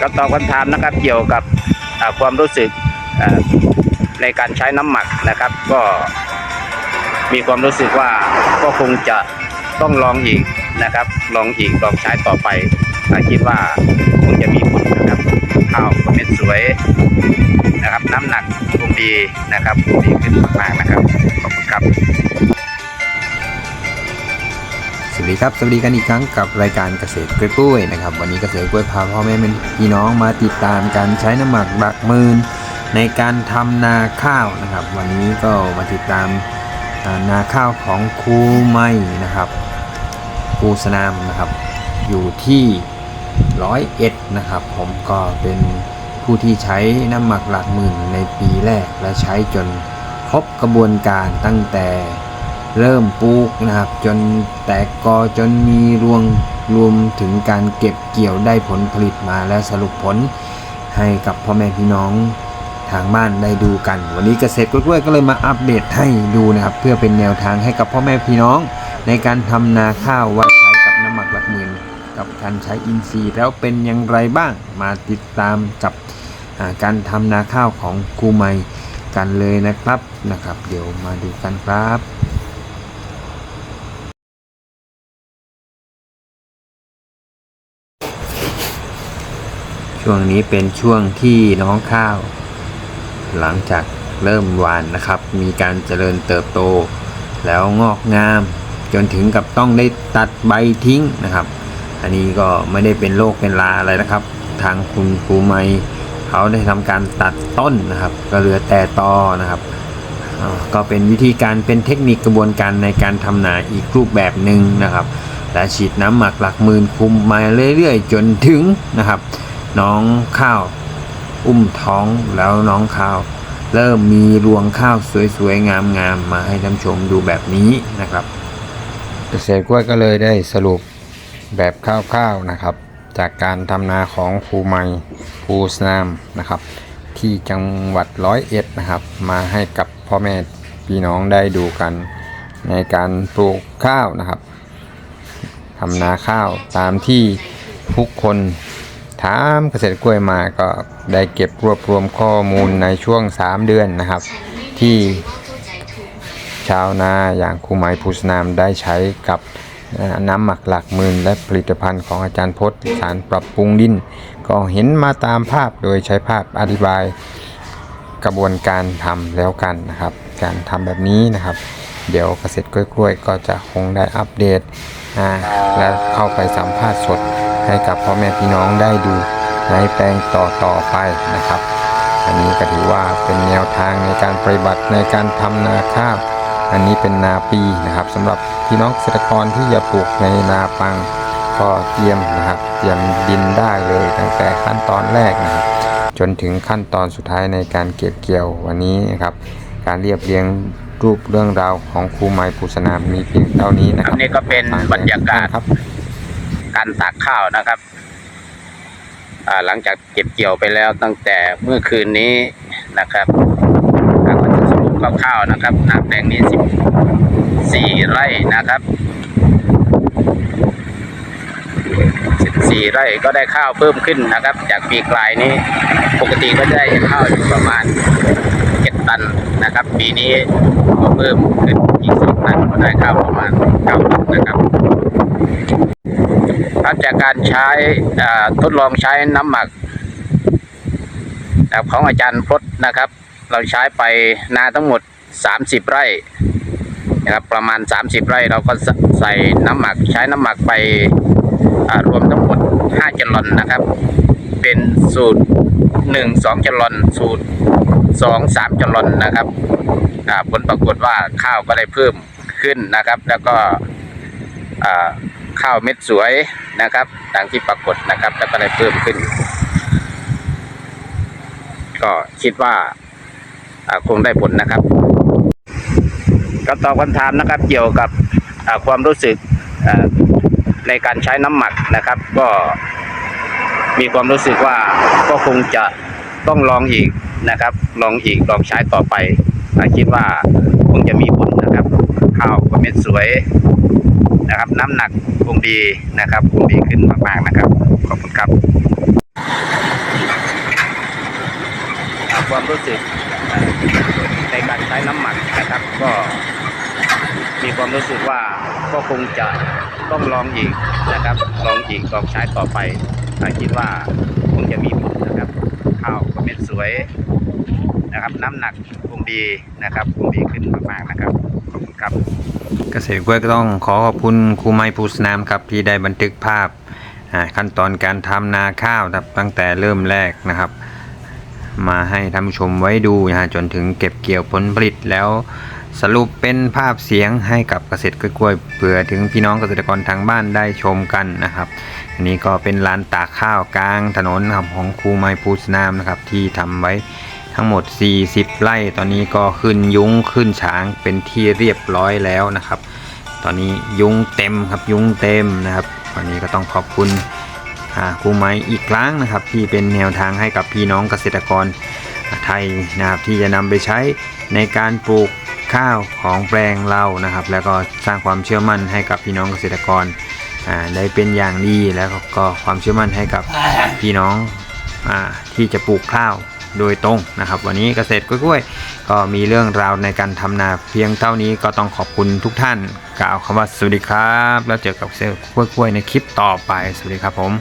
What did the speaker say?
ก็ตอบคำถามนะครับเกี่ยวกับความรู้สึกในการใช้น้ำหมักนะครับ ก็มีความรู้สึกว่าก็คงจะต้องลองอีกนะครับ ลองอีกลองใช้ต่อไปคิดว่าคงจะมีผลนะครับข้าวเม็ดสวยนะครับ น้ำหนักคงดีนะครับดีขึ้นมากๆนะครับขอบคุณครับ ดีครับ สวัสดีกันอีกครั้งกับรายการเกษตรกล้วยนะครับ วันนี้เกษตรกล้วยพาพ่อแม่พี่น้องมาติดตามการใช้น้ำหมักหลักหมื่นในการทำนาข้าวนะครับ วันนี้ก็มาติดตามนาข้าวของครูไม่นะครับครูสนามนะครับ อยู่ที่ร้อยเอ็ดนะครับ ผมก็เป็นผู้ที่ใช้น้ำหมักหลักหมื่นในปีแรกและใช้จนครบกระบวนการตั้งแต่ เริ่มปลูกนะครับ จนแตกกอจนมีรวงรวมถึงการเก็บเกี่ยวได้ผลผลิตมาและสรุปผลให้กับพ่อแม่พี่น้องทางบ้านได้ดูกัน วันนี้เกษตรกล้วยก็เลยมาอัปเดตให้ดูนะครับ เพื่อเป็นแนวทางให้กับพ่อแม่พี่น้อง ในการทำนาข้าวว่าใช้กับน้ำหมักหลักหมื่นกับการใช้อินทรีย์แล้วเป็นอย่างไรบ้างมาติดตามกับการทำนาข้าวของครูใหม่กันเลยนะครับนะครับ เดี๋ยวมาดูกันครับ ช่วงนี้เป็นช่วงที่น้องข้าว หลังจากเริ่มหวานนะครับ มีการเจริญเติบโต แล้วงอกงาม จนถึงกับต้องได้ตัดใบทิ้งนะครับ อันนี้ก็ไม่ได้เป็นโรคเป็นลาอะไรนะครับ ทางคุณครูไม่เขาได้ทำการตัดต้นนะครับ ก็เหลือแต่ตอนะครับก็เป็นวิธีการเป็นเทคนิคกระบวนการในการทำนาอีกรูปแบบหนึ่งนะครับ และฉีดน้ำหมักหลักหมื่นคุมมาเรื่อยๆ จนถึงนะครับ น้องข้าว อุ้มท้องแล้วน้องข้าว เริ่มมีรวงข้าวสวยๆงามๆมาให้ท่านชมดูแบบนี้นะครับเกษตรกล้วยก็เลยได้สรุปแบบคร่าวๆนะครับ จากการทำนาของครูไมครูสนามนะครับ ที่จังหวัดร้อยเอ็ดนะครับ มาให้กับพ่อแม่พี่น้องได้ดูกัน ในการปลูกข้าวนะครับทำนาข้าวตามที่ทุกคน ถามเกษตรกล้วยมาก็ได้เก็บรวบรวมข้อมูลในช่วง 3 เดือนนะครับ ที่ชาวนาอย่างครูไหมภูสนามได้ใช้กับน้ำหมักหลักหมื่นและผลิตภัณฑ์ของอาจารย์พจน์สารปรับปรุงดิน ก็เห็นมาตามภาพโดยใช้ภาพอธิบายกระบวนการทำแล้วกันนะครับ การทำแบบนี้นะครับ เดี๋ยวเกษตรกล้วยๆก็จะคงได้อัปเดต อ่าและเข้าไปสัมภาษณ์สดให้กับพ่อแม่พี่น้องได้ดูในแปลงต่อๆไปนะครับ อันนี้ก็ถือว่าเป็นแนวทางในการปฏิบัติในการทำนาข้าวอันนี้เป็นนาปีนะครับสำหรับพี่น้องเกษตรกรที่จะปลูกในนาปังก็เตรียมนะครับเตรียมดินได้เลยตั้งแต่ขั้นตอนแรกนะครับ จนถึงขั้นตอนสุดท้ายในการเก็บเกี่ยววันนี้นะครับ การเรียบเรียง รูปเรื่องราวของครูไม้ภูสนามมีเพียงเท่านี้นะคครัรับบนี่ก็เป็นบรรยากาศครับ การตากข้าวนะครับอ่าหลังจากเก็บเกี่ยวไปแล้วตั้งแต่เมื่อคืนนี้นะครับอ่าก็จะสรุปคร่าวๆนะครับนาแปลงนี้สิบสี่ไร่นะครับสิบสี่ไร่ก็ได้ข้าวเพิ่มขึ้นนะครับ จากปีกลายนี้ ปกติก็จะได้ข้าวอยู่ประมาณเจ็ด ตันนะครับ ปีนี้ก็เพิ่มขึ้นอีกสองตันก็ได้ข้าวประมาณเก้าตันนะครับครับจากการใช้ทดลองใช้น้ำหมักนะครับของอาจารย์พจน์นะครับ เราใช้ไปนาทั้งหมด 30 ไร่นะครับประมาณ 30 ไร่เราก็ใส่น้ำหมักใช้น้ำหมักไปรวมทั้งหมด5จลอนนะครับ เป็นสูตร 1 2จลอนสูตร 2 3จลอนนะครับผลปรากฏว่าข้าวก็ได้เพิ่มขึ้นนะครับ แล้วก็ข้าวเม็ดสวยนะครับดังที่ปรากฏนะครับ แล้วก็ได้เพิ่มขึ้น ก็คิดว่าคงได้ผลนะครับ ก็ตอบคำถามนะครับ เกี่ยวกับความรู้สึกในการใช้น้ำหมักนะครับ ก็มีความรู้สึกว่าก็คงจะต้องลองอีก นะครับ ลองอีกลองใช้ต่อไปอ่าคิดว่าคงจะมีผลนะครับ ข้าวก็เม็ดสวยนะครับ น้ำหนักคงดีนะครับคงดีขึ้นมากๆนะครับ ขอบคุณครับ ความรู้สึกในการใช้น้ำหมักนะครับ ก็มีความรู้สึกว่าก็คงจะต้องลองอีกนะครับ ลองอีกลองใช้ต่อไปอ่าคิดว่าคงจะมีผลนะครับ ข้าวก็เป็นสวย นะครับ น้ำหนักคงดีนะครับคงดีขึ้นมากๆนะครับขอบคุณครับเกษตรกล้วยก็ต้องขอขอบคุณครูไม้ภูสนามครับที่ได้บันทึกภาพขั้นตอนการทำนาข้าวครับตั้งแต่เริ่มแรกนะครับ มาให้ท่านผู้ชมไว้ดูนะฮะจนถึงเก็บเกี่ยวผลผลิตแล้วสรุปเป็นภาพเสียงให้กับเกษตรกล้วยเผื่อถึงพี่น้องเกษตรกรทางบ้านได้ชมกันนะครับ อันนี้ก็เป็นลานตากข้าวกลางถนนนะครับของครูไม้ภูสนามนะครับที่ทำไว้ ทั้งหมด 40 ไร่ตอนนี้ก็ขึ้นยุ้งขึ้นฉางเป็นที่เรียบร้อยแล้วนะครับ ตอนนี้ยุ้งเต็มครับยุ้งเต็มนะครับวันนี้ก็ต้องขอบคุณครูไม้อีกครั้งนะครับ ที่เป็นแนวทางให้กับพี่น้องเกษตรกรไทยนะครับ ที่จะนำไปใช้ในการปลูกข้าวของแปลงเรานะครับ แล้วก็สร้างความเชื่อมั่นให้กับพี่น้องเกษตรกรอ่าได้เป็นอย่างดีแล้วก็ความเชื่อมั่นให้กับพี่น้องอาที่จะปลูกข้าว โดยตรงนะครับ วันนี้เกษตรกล้วยๆ ก็มีเรื่องราวในการทำนาเพียงเท่านี้ก็ต้องขอบคุณทุกท่าน กล่าวคำว่าสวัสดีครับ แล้วเจอกับเซลล์กล้วยๆในคลิปต่อไปสวัสดีครับผม